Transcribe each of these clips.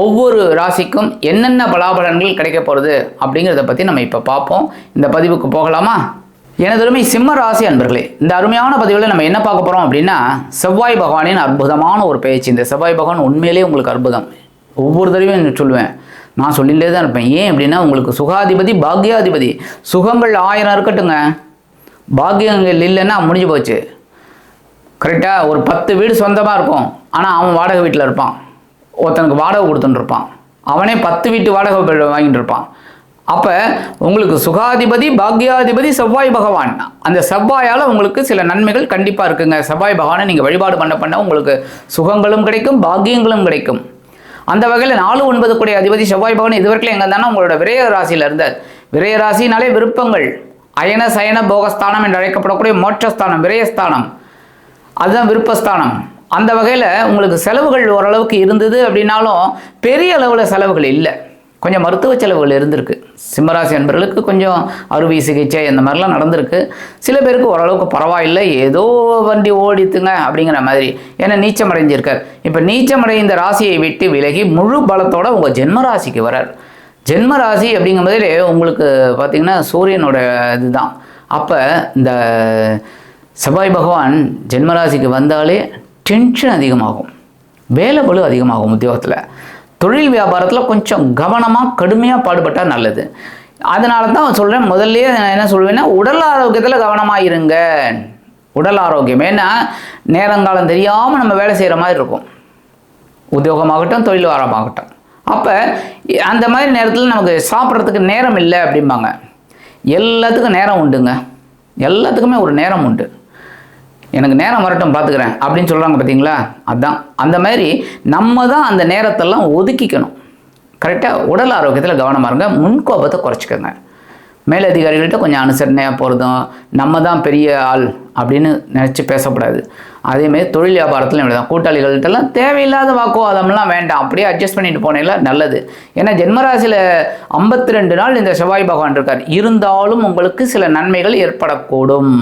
ஒவ்வொரு ராசிக்கும் என்னென்ன பலாபலன்கள் கிடைக்க போகிறது அப்படிங்கிறத பற்றி நம்ம இப்போ பார்ப்போம். இந்த பதிவுக்கு போகலாமா? எனதருமை சிம்ம ராசி அன்பர்களே இந்த அருமையான பதிவில் நம்ம என்ன பார்க்க போகிறோம் அப்படின்னா செவ்வாய் பகவானின் அற்புதமான ஒரு பயிற்சி இந்த செவ்வாய் பகவான் உண்மையிலேயே உங்களுக்கு அற்புதம். ஒவ்வொரு தடவையும் சொல்லுவேன். நான் சொல்லிகிட்டே தான் இருப்பேன். ஏன் அப்படின்னா உங்களுக்கு சுகாதிபதி பாக்யாதிபதி. சுகங்கள் ஆயிரம் இருக்கட்டுங்க பாக்கியங்கள் இல்லைன்னா முடிஞ்சு போச்சு. கரெக்டாக ஒரு பத்து வீடு சொந்தமாக இருக்கும். ஆனால் அவன் வாடகை வீட்டில் இருப்பான். ஒருத்தனுக்கு வாடகை கொடுத்துட்டுருப்பான் அவனே பத்து வீட்டு வாடகை வாங்கிட்டு இருப்பான் அப்போ உங்களுக்கு சுகாதிபதி பாக்யாதிபதி செவ்வாய் பகவான். அந்த செவ்வாயால் உங்களுக்கு சில நன்மைகள் கண்டிப்பாக இருக்குங்க. செவ்வாய் பகவானை நீங்கள் வழிபாடு பண்ண பண்ண உங்களுக்கு சுகங்களும் கிடைக்கும் பாக்கியங்களும் கிடைக்கும். அந்த வகையில் நாலு ஒன்பது கூடிய அதிபதி செவ்வாய் பகவான் இதுவரைக்கும் எங்கே இருந்தாலும் உங்களோட விரய ராசியில் இருந்தார். விரய ராசினாலே விருப்பங்கள். அயன சயன போகஸ்தானம் என்று அழைக்கப்படக்கூடிய மோட்சஸ்தானம் விரயஸ்தானம். அதுதான் விருப்பஸ்தானம். அந்த வகையில் உங்களுக்கு செலவுகள் ஓரளவுக்கு இருந்தது அப்படின்னாலும் பெரிய அளவில் செலவுகள் இல்லை. கொஞ்சம் மருத்துவ செலவுகள் இருந்திருக்கு. சிம்மராசி நண்பர்களுக்கு கொஞ்சம் அறுவை சிகிச்சை இந்த மாதிரிலாம் நடந்திருக்கு. சில பேருக்கு ஓரளவுக்கு பரவாயில்லை. ஏதோ வண்டி ஓடித்துங்க அப்படிங்கிற மாதிரி. ஏன்னா நீச்சம் அடைஞ்சிருக்கார் இப்போ நீச்சம் அடைந்த ராசியை விட்டு விலகி முழு பலத்தோட உங்கள் ஜென்ம ராசிக்கு வரார். ஜென்ம ராசி அப்படிங்கும்போதே உங்களுக்கு பார்த்திங்கன்னா சூரியனோட இதுதான். அப்போ இந்த செவ்வாய் பகவான் ஜென்மராசிக்கு வந்தாலே டென்ஷன் அதிகமாகும். வேலை பளு அதிகமாகும் உத்தியோகத்தில். தொழில் வியாபாரத்தில் கொஞ்சம் கவனமாக கடுமையாக பாடுபட்டால் நல்லது. அதனால தான் சொல்கிறேன் முதல்லயே நான் என்ன சொல்வேன்னா உடல் ஆரோக்கியத்தில் கவனமாக இருங்க. உடல் ஆரோக்கியம். ஏன்னா நேரங்காலம் தெரியாமல் நம்ம வேலை செய்கிற மாதிரி இருக்கும். உத்தியோகமாகட்டும் தொழில் வாரமாகட்டும். அப்போ அந்த மாதிரி நேரத்தில் நமக்கு சாப்பிட்றதுக்கு நேரம் இல்லை அப்படிம்பாங்க. எல்லாத்துக்கும் நேரம் உண்டுங்க. எல்லாத்துக்குமே ஒரு நேரம் உண்டு. எனக்கு நேரம் வரட்டும் பார்த்துக்கிறேன் அப்படின்னு சொல்கிறாங்க பார்த்தீங்களா அதான். அந்த மாதிரி நம்ம தான் அந்த நேரத்தெல்லாம் ஒதுக்கிக்கணும். கரெக்டாக உடல் ஆரோக்கியத்தில் கவனமாக இருங்க. முன்கோபத்தை குறைச்சிக்கோங்க. மேலதிகாரிகள்கிட்ட கொஞ்சம் அனுசரணையாக போகிறதும் நம்ம தான் பெரிய ஆள் அப்படின்னு நினச்சி பேசக்கூடாது. அதேமாரி தொழில் வியாபாரத்தில் இப்படி தான் கூட்டாளிகள்கிட்டலாம் தேவையில்லாத வாக்குவாதம்லாம் வேண்டாம். அப்படியே அட்ஜஸ்ட் பண்ணிட்டு போனேங்களா நல்லது. ஏன்னா ஜென்மராசியில் ஐம்பத்தி ரெண்டு நாள் இந்த செவ்வாய் பகவான் இருக்கார். இருந்தாலும் உங்களுக்கு சில நன்மைகள் ஏற்படக்கூடும்.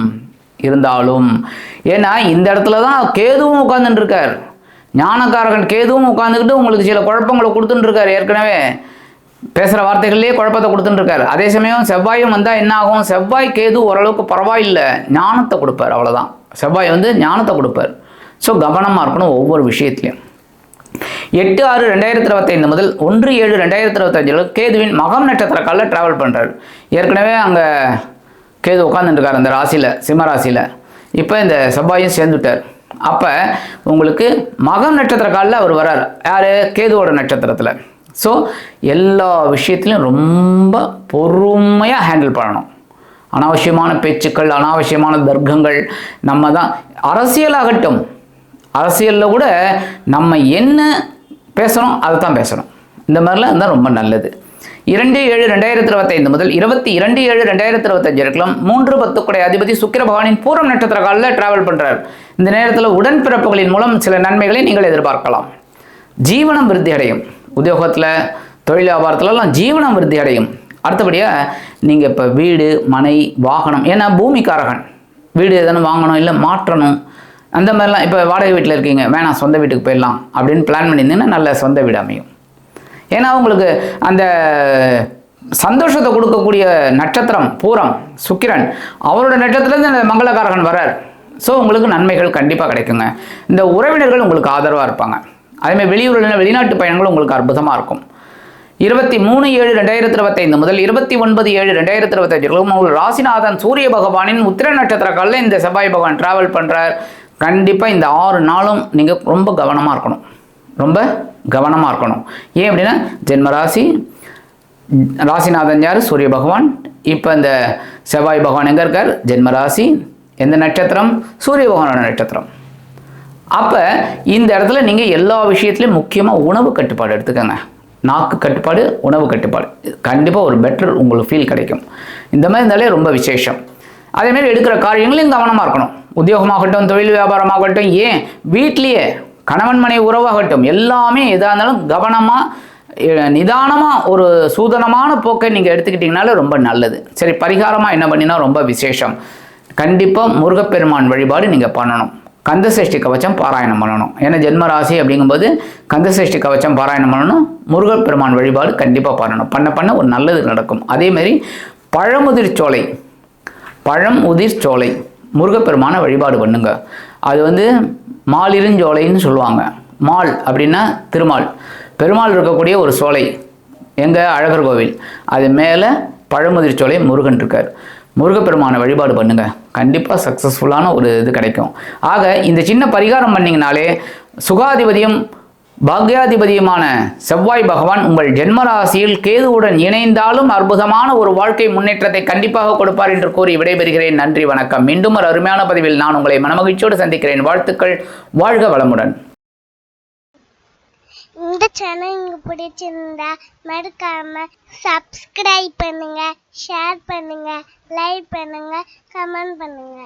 இருந்தாலும் ஏன்னா இந்த இடத்துல தான் கேதுவும் உட்காந்துட்டு இருக்கார் ஞானக்காரகன் கேதுவும் உட்காந்துக்கிட்டு உங்களுக்கு சில குழப்பங்களை கொடுத்துட்டுருக்கார் ஏற்கனவே. பேசுகிற வார்த்தைகள்லேயே குழப்பத்தை கொடுத்துட்டுருக்காரு. அதே சமயம் செவ்வாயும் வந்தால் என்ன ஆகும்? செவ்வாய் கேது ஓரளவுக்கு பரவாயில்லை. ஞானத்தை கொடுப்பார் அவ்வளோதான் செவ்வாய் வந்து ஞானத்தை கொடுப்பார். ஸோ கவனமாக இருக்கணும் ஒவ்வொரு விஷயத்துலையும். எட்டு ஆறு ரெண்டாயிரத்தி இருபத்தைந்து முதல் ஒன்று ஏழு ரெண்டாயிரத்தி இருபத்தஞ்சில் கேதுவின் மகம் நட்சத்திர காலில் ட்ராவல் பண்ணுறாரு ஏற்கனவே அங்கே கேது உட்காந்துட்டுருக்கார் அந்த ராசியில் சிம்ம ராசியில். இப்போ இந்த செவ்வாயும் சேர்ந்துட்டார். அப்போ உங்களுக்கு மகம் நட்சத்திர காலில் அவர் வரார் யார்? கேதுவோட நட்சத்திரத்தில். ஸோ எல்லா விஷயத்துலையும் ரொம்ப பொறுமையாக ஹேண்டில் பண்ணணும். அனாவசியமான பேச்சுக்கள் அனாவசியமான தர்க்கங்கள் நம்ம தான் அரசியலாகட்டும் அரசியலில் கூட நம்ம என்ன பேசணும் அதை தான் பேசணும். இந்த மாதிரிலாம் இருந்தால் ரொம்ப நல்லது. இரண்டு ஏழு ரெண்டாயிரத்தி இருபத்தைந்து முதல் இருபத்தி இரண்டு ஏழு ரெண்டாயிரத்தி இருபத்தஞ்சு இருக்கலாம் மூன்று பத்துக்குடைய அதிபதி சுக்கிர பகவானின் பூரம் நட்சத்திர காலில் டிராவல் பண்ணுறார் இந்த நேரத்தில் உடன்பிறப்புகளின் மூலம் சில நன்மைகளை நீங்கள் எதிர்பார்க்கலாம். ஜீவனம் விருத்தி அடையும். உத்தியோகத்தில் தொழில் வியாபாரத்துலலாம் ஜீவனம் விருத்தி அடையும். அடுத்தபடியாக நீங்கள் இப்போ வீடு மனை வாகனம் ஏன்னா பூமிக்காரகன். வீடு எதனா வாங்கணும் இல்லை மாற்றணும் அந்த மாதிரிலாம் இப்போ வாடகை வீட்டில் இருக்கீங்க வேணாம் சொந்த வீட்டுக்கு போயிடலாம் அப்படின்னு பிளான் பண்ணியிருந்தீங்கன்னா நல்ல சொந்த வீடு அமையும். ஏன்னா உங்களுக்கு அந்த சந்தோஷத்தை கொடுக்கக்கூடிய நட்சத்திரம் பூரம் சுக்கிரன் அவரோட நட்சத்திரத்துலேருந்து அந்த மங்களகாரகன் வரார் ஸோ உங்களுக்கு நன்மைகள் கண்டிப்பாக கிடைக்குங்க. இந்த உறவினர்கள் உங்களுக்கு ஆதரவாக இருப்பாங்க. அதேமாதிரி வெளியூரில் வெளிநாட்டு பயணங்கள் உங்களுக்கு அற்புதமாக இருக்கும். இருபத்தி மூணு ஏழு ரெண்டாயிரத்தி இருபத்தைந்து முதல் இருபத்தி ஒன்பது ஏழு ரெண்டாயிரத்தி இருபத்தஞ்சு உங்கள் ராசிநாதன் சூரிய பகவானின் உத்திர நட்சத்திர காலில் இந்த செவ்வாய் பகவான் டிராவல் பண்ணுறார் கண்டிப்பாக இந்த ஆறு நாளும் நீங்கள் ரொம்ப கவனமாக இருக்கணும். ரொம்ப கவனமாக இருக்கணும். ஏன் அப்படின்னா ஜென்மராசி ராசிநாதன் யார்? சூரிய பகவான். இப்போ இந்த செவ்வாய் பகவான் எங்கே இருக்கார்? ஜென்மராசி. எந்த நட்சத்திரம்? சூரிய பகவானோட நட்சத்திரம். அப்போ இந்த இடத்துல நீங்கள் எல்லா விஷயத்துலையும் முக்கியமாக உணவு கட்டுப்பாடு எடுத்துக்கோங்க. நாக்கு கட்டுப்பாடு உணவு கட்டுப்பாடு. கண்டிப்பாக ஒரு பெட்டர் உங்களுக்கு ஃபீல் கிடைக்கும். இந்த மாதிரி இருந்தாலே ரொம்ப விசேஷம். அதேமாரி எடுக்கிற காரியங்களையும் கவனமாக இருக்கணும். உத்தியோகமாகட்டும் தொழில் வியாபாரமாகட்டும் ஏன்? வீட்லேயே கணவன் மனை உறவாகட்டும் எல்லாமே எதாக இருந்தாலும் கவனமாக நிதானமாக ஒரு சூதனமான போக்கை நீங்கள் எடுத்துக்கிட்டிங்கனாலே ரொம்ப நல்லது. சரி பரிகாரமாக என்ன பண்ணினா ரொம்ப விசேஷம். கண்டிப்பாக முருகப்பெருமான் வழிபாடு நீங்கள் பண்ணணும். கந்தசஷ்டி கவச்சம் பாராயணம் பண்ணணும். ஏன்னா ஜென்மராசி அப்படிங்கும்போது கந்தசஷ்டி கவச்சம் பாராயணம் பண்ணணும். முருகப்பெருமான் வழிபாடு கண்டிப்பாக பண்ணணும். பண்ண பண்ண ஒரு நல்லது நடக்கும். அதேமாரி பழமுதிர் சோலை பழம் உதிர் சோலை முருகப்பெருமான வழிபாடு பண்ணுங்க. அது வந்து மாலிருஞ்சோலைன்னு சொல்லுவாங்க. மால் அப்படின்னா திருமால். பெருமாள் இருக்கக்கூடிய ஒரு சோலை எங்கள் அழகர் கோவில். அது மேலே பழமுதிர் சோலை முருகன் இருக்கார். முருகப்பெருமானை வழிபாடு பண்ணுங்க. கண்டிப்பாக சக்ஸஸ்ஃபுல்லான ஒரு இது கிடைக்கும். ஆக இந்த சின்ன பரிகாரம் பண்ணிங்கனாலே சுகாதிபதியும் பாக்யாதிபதியுமான செவ்வாய் பகவான் உங்கள் ஜென்மராசியில் கேதுவுடன் இணைந்தாலும் அற்புதமான ஒரு வாழ்க்கை முன்னேற்றத்தை கண்டிப்பாக கொடுப்பார் என்று கூறி விடைபெறுகிறேன். நன்றி வணக்கம். மீண்டும் ஒரு அருமையான பதிவில் நான் உங்களை மனமகிழ்ச்சியோடு சந்திக்கிறேன். வாழ்த்துக்கள். வாழ்க வளமுடன். இந்த சேனல் உங்களுக்கு பிடிச்சிருந்தா மறக்காம சப்ஸ்கிரைப் பண்ணுங்க ஷேர் பண்ணுங்க லைக் பண்ணுங்க கமெண்ட் பண்ணுங்க.